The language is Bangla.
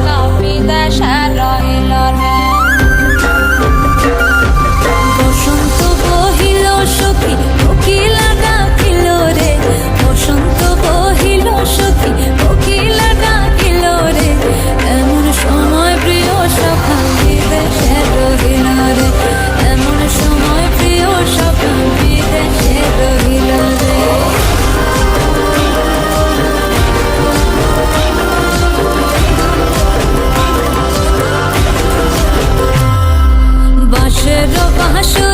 কাপি দেশা রইল না should